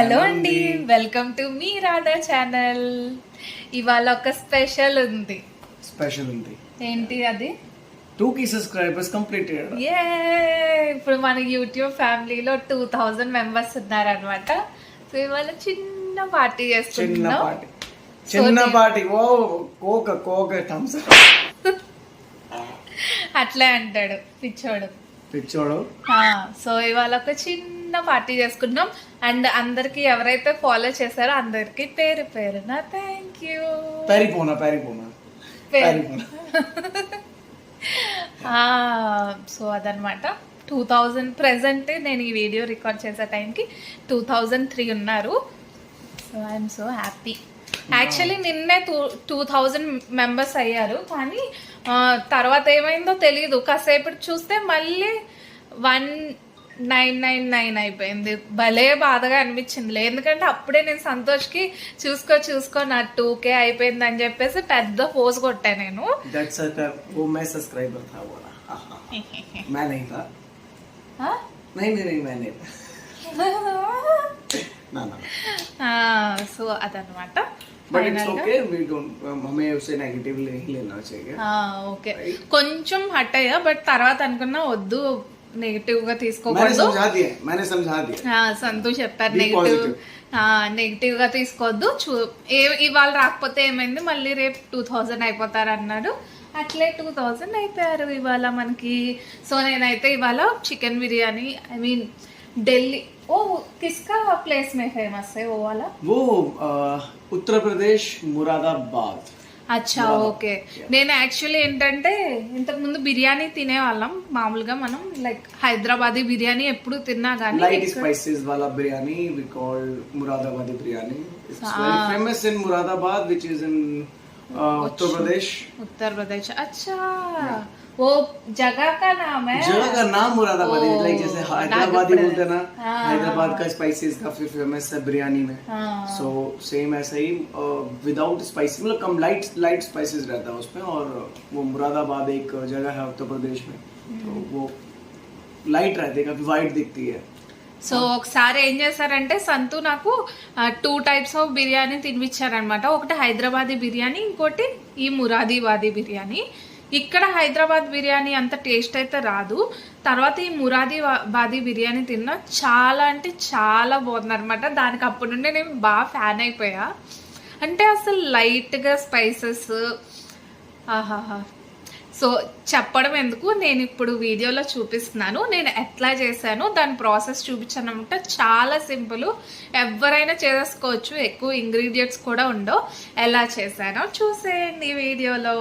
Hello అండి. Welcome to మీ Radha channel ఇవాళ ఒక స్పెషల్ ఉంది. స్పెషల్ ఉంది. ఏంటి అది? టూ కి సబ్స్క్రైబర్స్ కంప్లీటెడ్ ఏ ఇప్పుడు మన యూట్యూబ్ ఫ్యామిలీలో టూ థౌజండ్ మెంబర్స్ ఉన్నారనమాట సో ఇవాళ చిన్న పార్టీ చిన్న చేసుకుంటున్నాం పాటి చిన్న పాటి ఓ కోక కోక థమ్స్ అట్లే అంటాడు పిచ్చోడు. సో ఇవాళ ఒక చిన్న పార్టీ చేసుకుంటున్నాం. అండ్ అందరికి ఎవరైతే ఫాలో చేశారో అందరికి పేరు పేరున థ్యాంక్ యూ పారిపోనా పారిపోనా? పారిపోనా? సో అదనమాట టూ థౌజండ్ ప్రెసెంట్ నేను ఈ వీడియో రికార్డ్ చేసే టైంకి టూ థౌజండ్ త్రీ ఉన్నారు. So I'm so happy actually నిన్నే టూ టూ థౌజండ్ మెంబర్స్ అయ్యారు కానీ తర్వాత ఏమైందో తెలియదు కాసేపు చూస్తే మళ్ళీ వన్ నైన్ నైన్ నైన్ అయిపోయింది. భలే బాధగా అనిపించిందిలే ఎందుకంటే అప్పుడే నేను సంతోష్కి చూసుకో చూసుకో నా టూ కే అయిపోయింది అని చెప్పేసి పెద్ద పోజ్ కొట్టా నేను. సో అదనమాట ఓకే. కొంచెం హట్ అయ్యా బట్ తర్వాత అనుకున్నా వద్దు నెగిటివ్గా తీసుకోవద్దు సంతోష్ చెప్పారు నెగిటివ్ నెగిటివ్గా తీసుకోవద్దు చూ ఇవాళ రాకపోతే ఏమైంది మళ్ళీ రేపు టూ థౌజండ్ అయిపోతారు అన్నాడు. అట్లే టూ థౌజండ్ అయిపోయారు ఇవాళ మనకి. సో నేనైతే ఇవాళ chicken biryani I mean Delhi ఓ కిస్కా ప్లేస్ మే ఫేమస్ है वो वाला वो अ, उत्तर प्रदेश मुरादाबाद అచ్చా ఓకే నేను యాక్చువల్లీ ఏంటంటే ఇంతకు ముందు బిర్యానీ తినేవాళ్ళం మామూలుగా మనం లైక్ హైదరాబాదీ బిర్యానీ ఎప్పుడు తిన్నా కానీ लाइट स्पाइसेस वाला biryani we call Moradabadi biryani it's very famous in Moradabad which is in uh, Uttar Pradesh Uttar Pradesh अच्छा वो जगह का नाम है जगह का नाम मुरादाबादी ओ, लाइक जैसे हैदराबादी बोलते हैं ना हैदराबाद का स्पाइसेस काफी फेमस है बिरयानी में हाँ सो सेम ऐसा ही विदाउट स्पाइसी मतलब कम लाइट लाइट स्पाइसेस रहता है उसमें और वो मुरादाबाद एक जगह है उत्तर प्रदेश में तो वो लाइट रहती है काफी वाइट दिखती है సో ఒకసారి ఏం చేశారంటే సంతు నాకు టూ టైప్స్ ఆఫ్ బిర్యానీ తినిపించారనమాట ఒకటి హైదరాబాదీ బిర్యానీ ఇంకోటి ఈ మురాదీబాదీ బిర్యానీ ఇక్కడ హైదరాబాద్ బిర్యానీ అంత టేస్ట్ అయితే రాదు. తర్వాత ఈ మురాదీబాదీ బిర్యానీ తిన్నా చాలా అంటే చాలా బాగుంది అనమాట దానికి అప్పటి నుండి నేను బాగా ఫ్యాన్ అయిపోయా. అంటే అసలు లైట్గా స్పైసెస్. ఆహాహా. సో చెప్పడం ఎందుకు? నేను ఇప్పుడు వీడియోలో చూపిస్తున్నాను. నేను ఎట్లా చేశాను? దాని ప్రాసెస్ చూపించానమాట. చాలా సింపుల్. ఎవరైనా చేసేసుకోవచ్చు ఎక్కువ ఇంగ్రీడియంట్స్ కూడా ఉండవు. ఎలా చేశానో చూసేయండి వీడియోలో.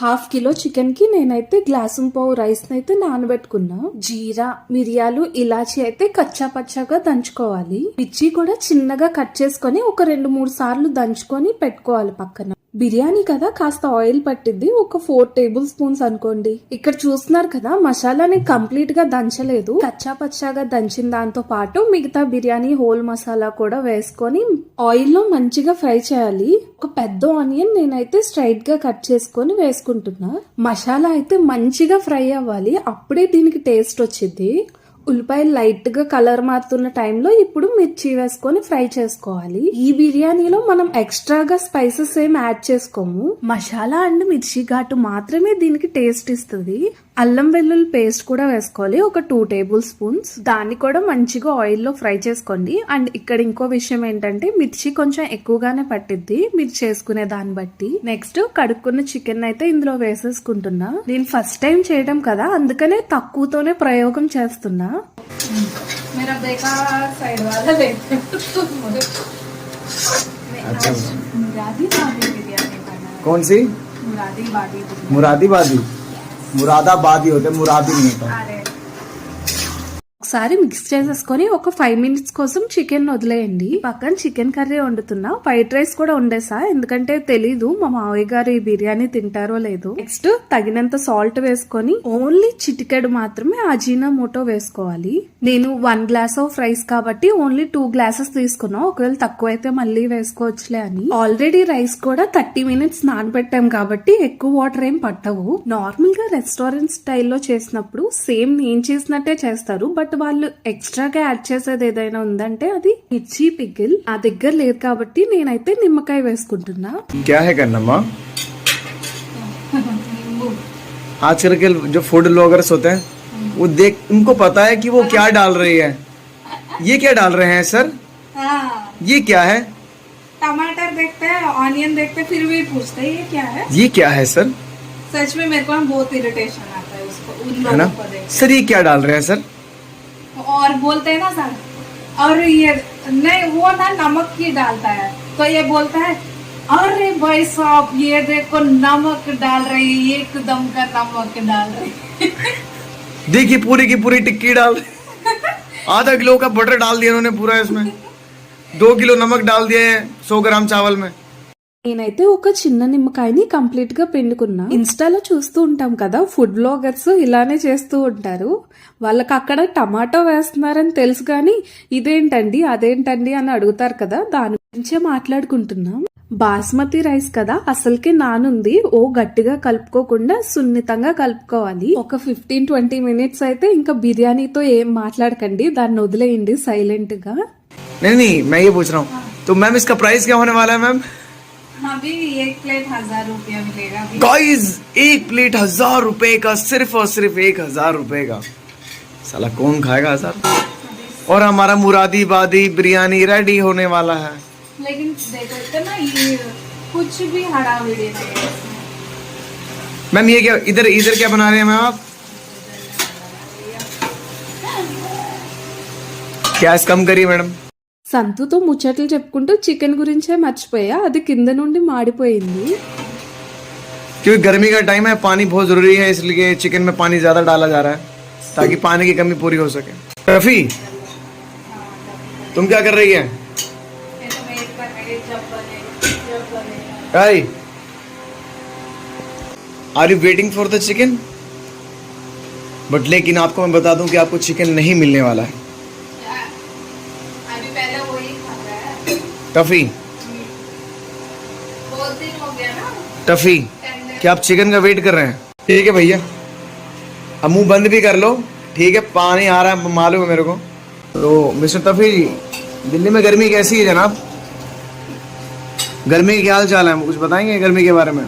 హాఫ్ కిలో చికెన్కి నేనైతే గ్లాసు పావు రైస్ అయితే నానబెట్టుకున్నా. జీరా మిరియాలు ఇలాచి అయితే కచ్చా పచ్చాగా దంచుకోవాలి. మిర్చి కూడా చిన్నగా కట్ చేసుకొని ఒక రెండు మూడు సార్లు దంచుకొని పెట్టుకోవాలి పక్కన. బిర్యానీ కదా కాస్త ఆయిల్ పట్టిద్ది. ఒక ఫోర్ టేబుల్ స్పూన్స్ అనుకోండి. ఇక్కడ చూస్తున్నారు కదా మసాలాని కంప్లీట్గా దంచలేదు. కచ్చా పచ్చాగా దంచిన దాంతో పాటు మిగతా బిర్యానీ హోల్ మసాలా కూడా వేసుకొని ఆయిల్లో మంచిగా ఫ్రై చేయాలి. ఒక పెద్ద ఆనియన్ నేనైతే స్ట్రైట్గా కట్ చేసుకొని వేసుకుంటున్నా. మసాలా అయితే మంచిగా ఫ్రై అవ్వాలి. అప్పుడే దీనికి టేస్ట్ వచ్చింది ఉల్లిపాయలు లైట్గా కలర్ మారుతున్న టైంలో ఇప్పుడు మిర్చి వేసుకొని ఫ్రై చేసుకోవాలి. ఈ బిర్యానీలో మనం ఎక్స్ట్రాగా స్పైసెస్ ఏం యాడ్ చేసుకోము. మసాలా అండ్ మిర్చి ఘాటు మాత్రమే దీనికి టేస్ట్ ఇస్తుంది. అల్లం వెల్లుల్లి పేస్ట్ కూడా వేసుకోవాలి. ఒక టూ టేబుల్ స్పూన్స్ దాన్ని కూడా మంచిగా ఆయిల్లో ఫ్రై చేసుకోండి. అండ్ ఇక్కడ ఇంకో విషయం ఏంటంటే మిర్చి కొంచెం ఎక్కువగానే పట్టిద్ది. మీరు చేసుకునే దాన్ని బట్టి. నెక్స్ట్ కడుక్కున్న చికెన్ అయితే ఇందులో వేసేసుకుంటున్నా. నేను ఫస్ట్ టైం చేయడం కదా అందుకనే తక్కువతోనే ప్రయోగం చేస్తున్నా. मेरा मुरादाबाद ही होते मुरादी नहीं होता। ఒకసారి మిక్స్ చేసేసుకొని ఒక ఫైవ్ మినిట్స్ కోసం చికెన్ వదిలేయండి. పక్కన చికెన్ కర్రీ వండుతున్నా. వైట్ రైస్ కూడా వండేసా. ఎందుకంటే తెలీదు మా మావయ్య గారు ఈ బిర్యానీ తింటారో లేదు. నెక్స్ట్ తగినంత సాల్ట్ వేసుకొని ఓన్లీ చిటికెడు మాత్రమే అజీనా మోటో వేసుకోవాలి. నేను వన్ గ్లాస్ ఆఫ్ రైస్ కాబట్టి ఓన్లీ టూ గ్లాసెస్ తీసుకున్నా. ఒకవేళ తక్కువ అయితే మళ్ళీ వేసుకోవచ్చులే అని. ఆల్రెడీ రైస్ కూడా థర్టీ మినిట్స్ నానబెట్టాం కాబట్టి ఎక్కువ వాటర్ ఏం పట్టవు. నార్మల్గా రెస్టారెంట్ స్టైల్లో చేసినప్పుడు సేమ్ నేను చేసినట్టే చేస్తారు. బట్ బట్ వాళ్ళు ఎక్స్ట్రాగా యాడ్ చేసేది ఏదైనా ఉందంటే అది మిర్చి పికిల్ ఆ దగ్గర లేదు కాబట్టి నేనైతే నిమ్మకాయ వేసుకుంటున్నా क्या है करना माँ आजकल के जो फूड ब्लॉगर्स होते हैं वो देख उनको पता है कि वो क्या डाल रही है ये क्या डाल रहे हैं सर ये क्या है टमाटर देखते हैं ऑनियन देखते हैं फिर भी पूछते हैं ये क्या है ये क्या है सर सच में मेरे को ना बहुत इरिटेशन आता है उसको उन है ना लोगों को देख सर ये क्या डाल रहे हैं सर और बोलते हैं ना सर और ये नहीं, वो ना नमक ही डालता है। तो ये बोलता है, अरे भाई साहब, ये देखो नमक डाल रही है एकदम का नमक डाल रही है। देखिए, पूरी की पूरी टिक्की डाल आधा किलो का बटर डाल दिया उन्होंने पूरा इसमें। दो किलो नमक डाल दिए सौ ग्राम चावल में। నేనైతే ఒక చిన్న నిమ్మకాయని కంప్లీట్ గా పిండుకున్నా ఇన్స్టాలో చూస్తూ ఉంటాం కదా ఫుడ్ బ్లాగర్స్ ఇలానే చేస్తూ ఉంటారు వాళ్ళకి అక్కడ టమాటో వేస్తున్నారని తెలుసు కానీ ఇదేంటండి అదేంటండి అని అడుగుతారు కదా దాని గురించే మాట్లాడుకుంటున్నాం బాస్మతి రైస్ కదా అసలుకే నానుంది ఓ గట్టిగా కలుపుకోకుండా సున్నితంగా కలుపుకోవాలి ఒక ఫిఫ్టీన్ ట్వంటీ మినిట్స్ అయితే ఇంకా బిర్యానీతో ఏం మాట్లాడకండి దాన్ని వదిలేయండి సైలెంట్ గా नहीं नहीं मैं ये पूछ रहा हूँ तो मैम इसका प्राइस क्या होने वाला है मैम अभी एक प्लेट हज़ार रुपया मिलेगा गाइस एक प्लेट हज़ार रुपए का सिर्फ़ और सिर्फ़ एक हज़ार रुपए का। साला कौन खाएगा हज़ार? और हमारा मुरादी बादी बिरयानी रेडी होने वाला है। लेकिन देखो इतना ये कुछ भी हरा है। मैम ये क्या इधर इधर क्या बना रहे हैं मैम आप? गैस कम करिए मैडम? సంతుతో ముచ్చట్లు చెప్పుకుంటూ చికెన్ గురించే మర్చిపోయా అది కింద నుండి మాడిపోయింది क्योंकि गर्मी का टाइम है पानी बहुत जरूरी है इसलिए चिकन में पानी ज्यादा डाला जा रहा है ताकि पानी की कमी पूरी हो सके रफी तुम क्या कर रही है ये तो वेट कर रही है जब बनेगा जब बनेगा Hey, are you waiting for the chicken but लेकिन आपको मैं बता दूं कि आपको चिकन नहीं मिलने वाला है टफी। बहुत दिन हो गया ना टफी क्या आप चिकन का वेट कर रहे हैं? ठीक है भैया। अब मुँह बंद भी कर लो। ठीक है पानी आ रहा है मालूम है मेरे को। तो मिस्टर टफी जी दिल्ली में गर्मी कैसी है जनाब? गर्मी के क्या हाल चाल है? कुछ बताएँगे गर्मी के बारे में?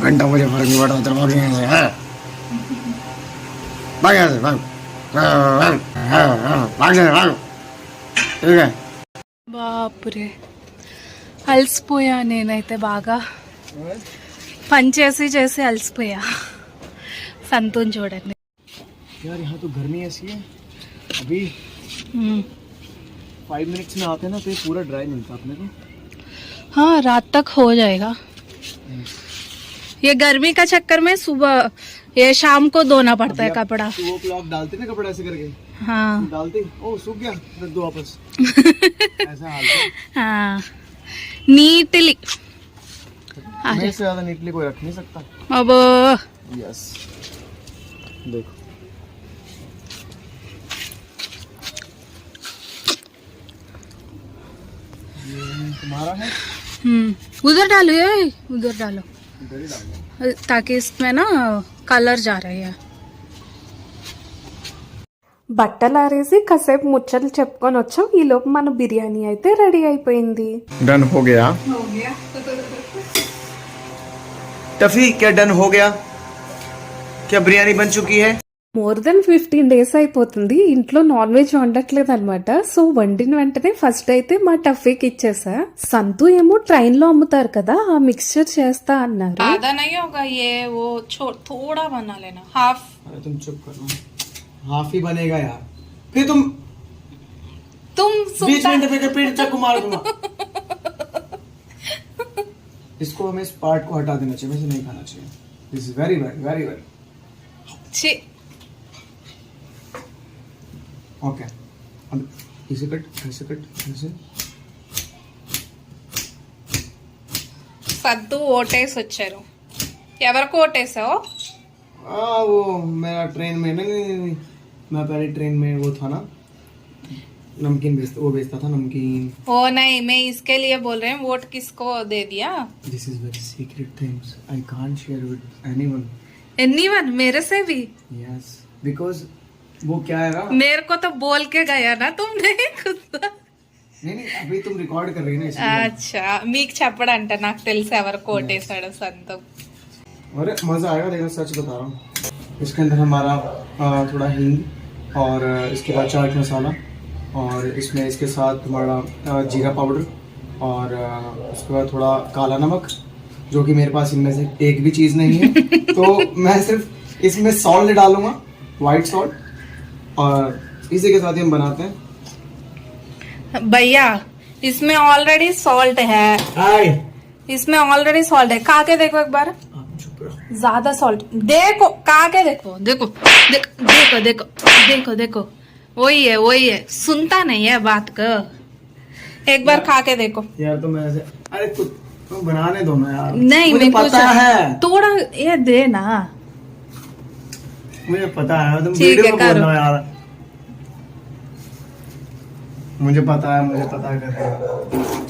घंटा मुझे फ़र्क नहीं पड़ता तेरे भाग हाँ। भाग भाग। हाँ, भाग हाँ, हाँ, भाग से, भाग। ठीक है। బాపురే అలసిపోయా నేనైతే బాగా పని చేసి చేసి అలసిపోయా సంతోష్ చూడండి यार यहाँ तो गर्मी ऐसी है अभी फाइव मिनट्स में आते हैं ना तो ये पूरा ड्राई मिलता है अपने को हाँ रात तक हो जाएगा ये गर्मी का चक्कर में सुबह ये शाम को धोना पड़ता है कपड़ा तो वो क्लॉक डालते ना कपड़ा ऐसे करके हाँ। डालते ओ सूख गया। रख दो वापस। ऐसा हाल हाँ। नीटली। मेरे से ज़्यादा नीटली कोई रख नहीं सकता। अब। यस देखो। ये तुम्हारा है? हम्म, उधर डालो ये। उधर डालो। ताकि इसमें ना कलर जा रही है। బట్టలు ఆరేసి కాసేపు ముచ్చట్లు చెప్పుకొని వచ్చాం. ఈ లోపు మన బిర్యానీ అయితే రెడీ అయిపోయింది. డన్ హో గయా? టఫీ క్యా డన్ హో గయా? క్యా బిర్యానీ బన్ చుకీ హై మోర్ దెన్ ఫిఫ్టీన్ డేస్ అయిపోతుంది. ఇంట్లో నాన్ వెజ్ వండట్లేదు అనమాట సో వండిన వెంటనే ఫస్ట్ అయితే మా టఫీకి ఇచ్చేసా. సంతు ఏమో ట్రైన్లో అమ్ముతారు కదా ఆ మిక్స్చర్ చేస్తా అన్నారు. ఒక ఏ ఓ థోడా బనాలేనా హాఫ్ हाफ अरे तुम चुप करो हाफ ही बनेगा यार फिर तुम तुम बीच सुनता में फिर पेट चाकू मार दूंगा इसको हमें इस पार्ट को हटा देना चाहिए वैसे नहीं खाना चाहिए this is very bad very bad छी ओके अब इसे कट ऐसे कट ऐसे సద్దు ఓటేసి వచ్చారు ఎవరికి ఓటేసావు हाँ वो मेरा ट्रेन में नहीं नहीं नहीं मैं पहले ट्रेन में वो था ना नमकीन बेचता वो बेचता था नमकीन ओ नहीं मैं इसके लिए बोल रहे हैं वोट किसको दे दिया this is very secret things I can't share with anyone any one मेरे से भी यस बिकॉज वो क्या है ना मेरे को तो बोल के गया ना तुमने खुद नहीं नहीं अभी तुम रिकॉर्ड कर रही है ना इसलिए అచ్చా మీకు చెప్పడంట నాకు తెలిసి ఎవరు కోటేశాడు సంతం अरे मजा आएगा लेकिन सच बता रहा हूँ इसके अंदर हमारा आ, थोड़ा हींग और इसके बाद चाट मसाला और इसमें इसके साथ हमारा आ, जीरा पाउडर और उसके बाद थोड़ा काला नमक जो कि मेरे पास इनमें से एक भी चीज़ नहीं है। तो मैं सिर्फ़ इसमें सॉल्ट डालूँगा वाइट सॉल्ट और इसी के साथ ही हम बनाते हैं। भैया इसमें ऑलरेडी सॉल्ट है। इसमें ऑलरेडी सॉल्ट है। खा के देखो एक बार। चुप रहो। ज़्यादा सॉल्ट देखो खा के देखो देखो देख, देखो देखो देखो देखो। वही है वही है। सुनता नहीं है बात को। एक बार खा के देखो। यार तुम ऐसे अरे कुछ तुम बनाने दो ना यार। नहीं मुझे पता। है। थोड़ा ये दे ना। मुझे पता है तुम वीडियो में बोल रहे हो यार। मुझे पता है मुझे पता है हो।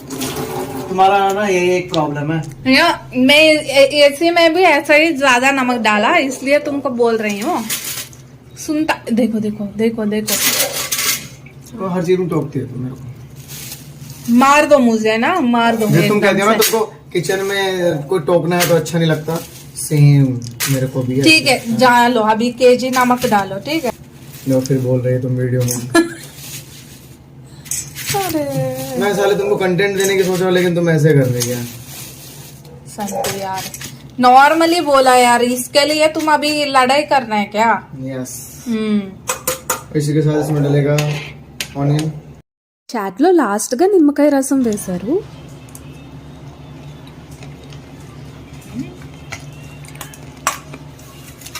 तुम्हारा ना यही एक प्रॉब्लम है। या, मैं इसी में भी ऐसा ही ज़्यादा नमक डाला इसलिए तुमको बोल रही हूँ। सुनता देखो देखो देखो देखो। तो हर चीज़ में टोकती है तुम को मार दो मुझे ना? मार दो तुम कहते हो ना तुमको किचन में कोई टोकना है तो अच्छा नहीं लगता। सेम मेरे को भी ठीक है जान लो अभी केजी नमक डालो ठीक है? लो फिर बोल रही है तुम वीडियो में। मैं साले तुमको कंटेंट देने की सोच रहा हूँ लेकिन तुम ऐसे कर रही है संतु यार नॉर्मली बोला यार इसके लिए तुम अभी लड़ाई करना है क्या यस हम्म इसी के साथ इसमें डलेगा ऑनियन చాట్లో లాస్ట్గా నిమ్మకాయ రసం వేశారు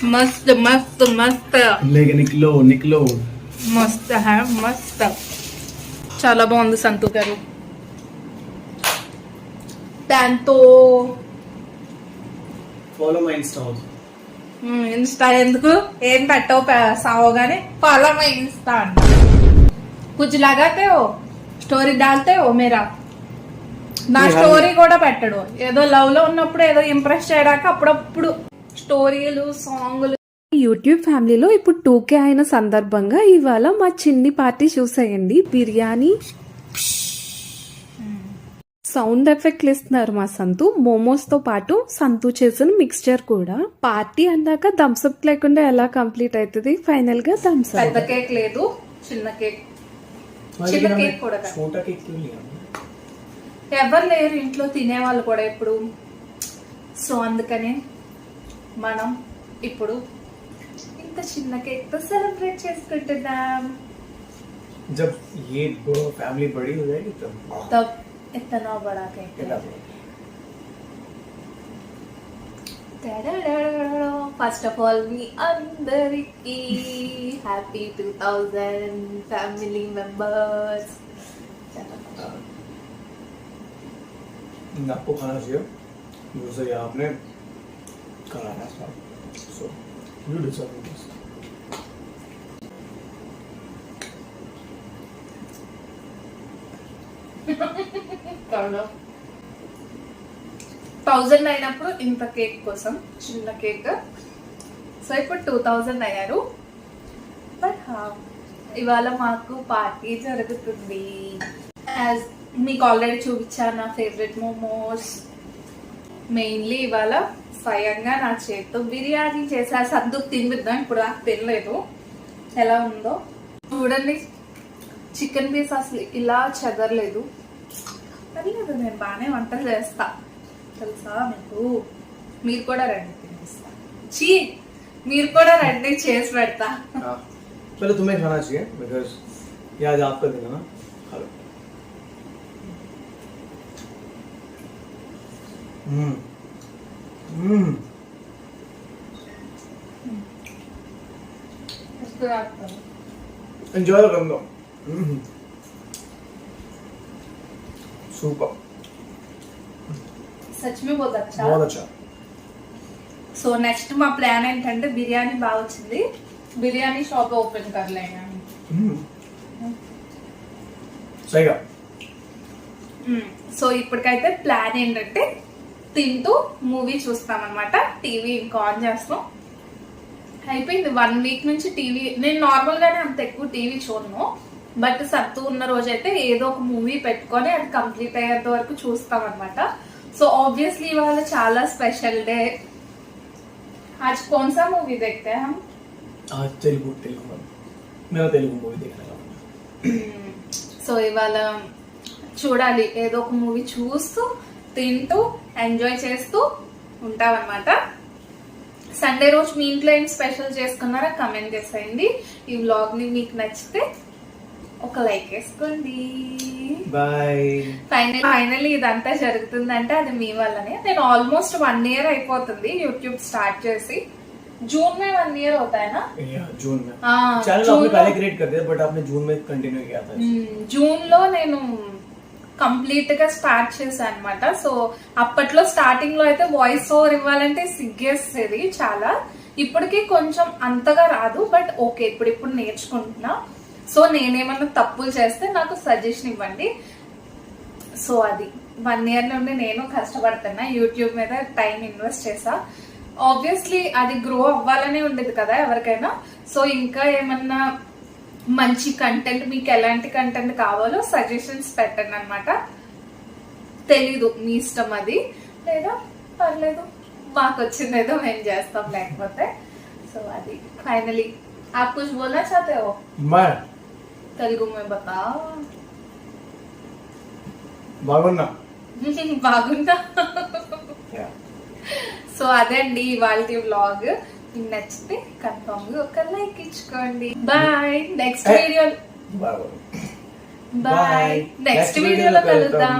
मस्त मस्त मस्त लेके निकलो निकलो मस्त है मस्त చాలా బాగుంది సంతు గారు. దాంతో ఇన్స్టా ఎందుకు? ఏం పెట్టవు సావో గానీ ఫాలో మై ఇన్స్టా అంట లాగాతే ఓ స్టోరీ దాల్తే ఓ మీరా? నా స్టోరీ కూడా పెట్టడు. ఏదో లవ్లో ఉన్నప్పుడు ఏదో ఇంప్రెస్ చేయడానికి అప్పుడప్పుడు స్టోరీలు సాంగ్లు యూట్యూబ్ ఫ్యామిలీలో ఇప్పుడు టూకే అయిన సందర్భంగా ఇవాళ మా చిన్ని పార్టీ చూసేయండి. బిర్యానీ. సౌండ్ ఎఫెక్ట్లు ఇస్తున్నారు మా సంతు. మోమోస్తో పాటు సంతు చేసిన మిక్స్చర్ కూడా. పార్టీ అన్నాక థమ్స్అప్ లేకుండా ఎలా కంప్లీట్ అవుతుంది? ఫైనల్గా థమ్స్అప్ పెద్ద కేక్ లేదు. చిన్న కేక్. చిన్న కేక్ కూడా ఎవరు లేరు ఇంట్లో తినేవాళ్ళు కూడా ఇప్పుడు. సో అందుకనే మనం ఇప్పుడు ఇంత చిన్న కేక్ తో సెలబ్రేట్ చేసుకుంటున్నాం जब ये फैमिली बड़ी हो जाएगी तब तब इतना बड़ा केक इतना ఫస్ట్ ఆఫ్ ఆల్ మీ అందరికి happy two thousand family members आपको खाना चाहिए दूसरे आपने कराना था so you deserve this thousand అయినప్పుడు ఇంత కేక్ కోసం చిన్న కేక్. సో ఇప్పుడు టూ థౌజండ్ అయ్యారు. బట్ ఇవాళ మాకు పార్టీ జరుగుతుంది. యాజ్ మీకు ఆల్రెడీ చూపించాను నా ఫేవరెట్ మోమోస్ మెయిన్లీ ఇవాళ స్వయంగా నా చేతితో బిర్యానీ చేసా. సర్దుకు తినిపిద్దాం ఇప్పుడు నాకు తినలేదు. ఎలా ఉందో? చూడండి. చికెన్ పీస్ అసలు ఇలా చెదరలేదు. పర్లేదు నేను బాగానే వంటలు చేస్తా తెలుసా మీకు మీరు కూడా రండి తినిపిస్తా చీ మీరు కూడా రండి చేసి పెడతా हाँ पहले तुम्हें खाना चाहिए बिकॉज ये आज आपका दिन है ना खा लो हम्म हम्म एंजॉय कर लो हम्म सुपर సచ్ మే బహుత్ అచ్చా बहुत अच्छा సో నెక్స్ట్ మా ప్లాన్ ఏంటంటే బిర్యానీ బాగా వచ్చింది బిర్యానీ షాప్ ఓపెన్ కర్లేంగా हम्म सही कहा సో ఇప్పటికైతే ప్లాన్ ఏంటంటే తింటూ మూవీ చూస్తాం అనమాట టీవీ ఇంకా ఆన్ చేస్తాం అయిపోయింది వన్ వీక్ నుంచి టీవీ నేను నార్మల్ గానే అంత ఎక్కువ టీవీ చూడను బట్ సత్తు ఉన్న రోజైతే ఏదో ఒక మూవీ పెట్టుకొని అది కంప్లీట్ అయ్యేంత వరకు చూస్తాం అనమాట సో ఆబ్వియస్లీ ఇవాళ చాలా స్పెషల్ డే. ఆజ్ కోన్సా మూవీ मूवी देखते हैं తెలుగు తెలుగు మేము తెలుగు మూవీ देखने సో ఇవాళ చూడాలి ఏదో ఒక మూవీ చూస్తూ తింటూ ఎంజాయ్ చేస్తూ ఉంటామన్నమాట. సండే రోజు మీ ఇంట్లో ఏం స్పెషల్ చేసుకున్నారా కమెంట్ చేసేయండి. ఈ వ్లాగ్ని మీకు నచ్చితే ఒక లైక్ వేసుకోండి बाय ఫైనల్ ఫైనల్లీ ఇదంతా జరుగుతుందంటే అది మీ వల్లనే నేను ఆల్మోస్ట్ వన్ ఇయర్ అయిపోతుంది యూట్యూబ్ స్టార్ట్ చేసి జూన్ మే వన్ ఇయర్ అవుతాయనా जून में हाँ, चैनल जून आपने में- पहले क्रिएट कर दिया बट आपने जून में कंटिन्यू किया था మ్మ్. జూన్ లో నేను కంప్లీట్ గా స్టార్ట్ చేశాను అనమాట సో అప్పట్లో స్టార్టింగ్ లో అయితే వాయిస్ ఓవర్ ఇవ్వాలంటే సిగ్గేసేది చాలా ఇప్పటికి కొంచెం అంతగా రాదు బట్ ఓకే ఇప్పుడు ఇప్పుడు నేర్చుకుంటున్నా సో నేనేమన్నా తప్పులు చేస్తే నాకు సజెషన్ ఇవ్వండి సో అది వన్ ఇయర్ నుండి నేను కష్టపడుతున్నా యూట్యూబ్ మీద టైం ఇన్వెస్ట్ చేసా ఆబ్వియస్లీ అది గ్రో అవ్వాలనే ఉండేది కదా ఎవరికైనా సో ఇంకా ఏమన్నా మంచి కంటెంట్ మీకు ఎలాంటి కంటెంట్ కావాలో సజెషన్స్ పెట్టండి అనమాట తెలీదు మీ ఇష్టం అది లేదా పర్లేదు మాకు వచ్చింది ఏదో మేము చేస్తాం లేకపోతే సో అది ఫైనలీ आप कुछ बोलना चाहते हो मैं तेलुगु में बताओ बागुन्ना బాగుందా या సో అదే అండి ఇవాళ వ్లాగ్ మీకు నచ్చితే కన్ఫర్మ్ గా ఒక లైక్ ఇచ్చుకోండి bye next Eh. Video बागुन्ना bye Bye. Next Next వీడియోలో video లో కలుద్దాం కలుద్దాం.